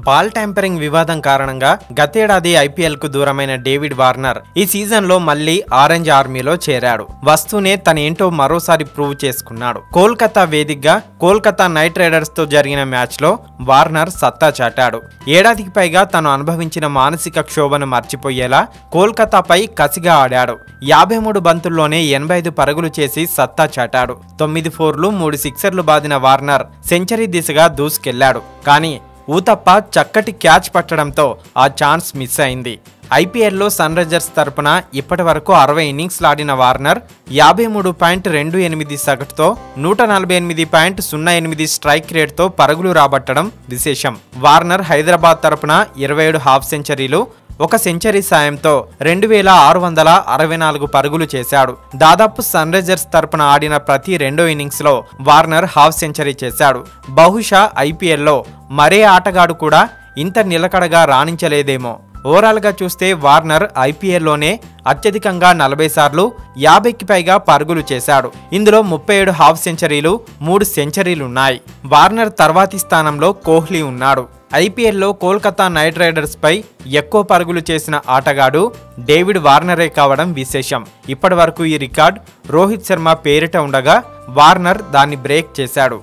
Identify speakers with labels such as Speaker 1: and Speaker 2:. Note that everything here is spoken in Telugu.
Speaker 1: బాల్ ట్యాంపరింగ్ వివాదం కారణంగా గతేడాది ఐపీఎల్కు దూరమైన డేవిడ్ వార్నర్ ఈ సీజన్లో మళ్ళీ ఆరెంజ్ ఆర్మీలో చేరాడు. వస్తూనే తనేంటో మరోసారి ప్రూవ్ చేసుకున్నాడు. కోల్కతా వేదికగా కోల్కతా నైట్ రైడర్స్తో జరిగిన మ్యాచ్లో వార్నర్ సత్తా చాటాడు. ఏడాదికి పైగా తను అనుభవించిన మానసిక క్షోభను మర్చిపోయేలా కోల్కతాపై కసిగా ఆడాడు. యాభై మూడు బంతుల్లోనే ఎనభై ఐదు పరుగులు చేసి సత్తా చాటాడు. తొమ్మిది ఫోర్లు మూడు సిక్సర్లు బాదిన వార్నర్ సెంచరీ దిశగా దూసుకెళ్ళాడు. కానీ ఊతప్ప చక్కటి క్యాచ్ పట్టడంతో ఆ ఛాన్స్ మిస్ అయింది. ఐపీఎల్లో సన్ రైజర్స్ తరపున ఇప్పటి వరకు అరవై ఇన్నింగ్స్ లాడిన వార్నర్ యాభై మూడు పాయింట్ రెండు ఎనిమిది సగటుతో నూట నలభై ఎనిమిది పాయింట్ సున్నా ఎనిమిది స్ట్రైక్ రేట్తో పరుగులు రాబట్టడం విశేషం. వార్నర్ హైదరాబాద్ తరపున ఇరవై ఏడు హాఫ్ సెంచరీలు ఒక సెంచరీ సాయంతో రెండు వేల ఆరు వందల అరవై నాలుగు పరుగులు చేశాడు. దాదాపు సన్ రైజర్స్ తరపున ఆడిన ప్రతి రెండో ఇన్నింగ్స్లో వార్నర్ హాఫ్ సెంచరీ చేశాడు. బహుశా ఐపీఎల్లో మరే ఆటగాడు కూడా ఇంత నిలకడగా రాణించలేదేమో. ఓవరాల్గా చూస్తే వార్నర్ ఐపీఎల్లోనే అత్యధికంగా నలభై సార్లు యాభైకి పైగా పరుగులు చేశాడు. ఇందులో ముప్పై ఏడు హాఫ్ సెంచరీలు మూడు సెంచరీలున్నాయి. వార్నర్ తర్వాతి స్థానంలో కోహ్లీ ఉన్నాడు. ఐపీఎల్లో కోల్కతా నైట్ రైడర్స్పై ఎక్కువ పరుగులు చేసిన ఆటగాడు డేవిడ్ వార్నరే కావడం విశేషం. ఇప్పటి వరకు ఈ రికార్డ్ రోహిత్ శర్మ పేరిట ఉండగా వార్నర్ దాన్ని బ్రేక్ చేశాడు.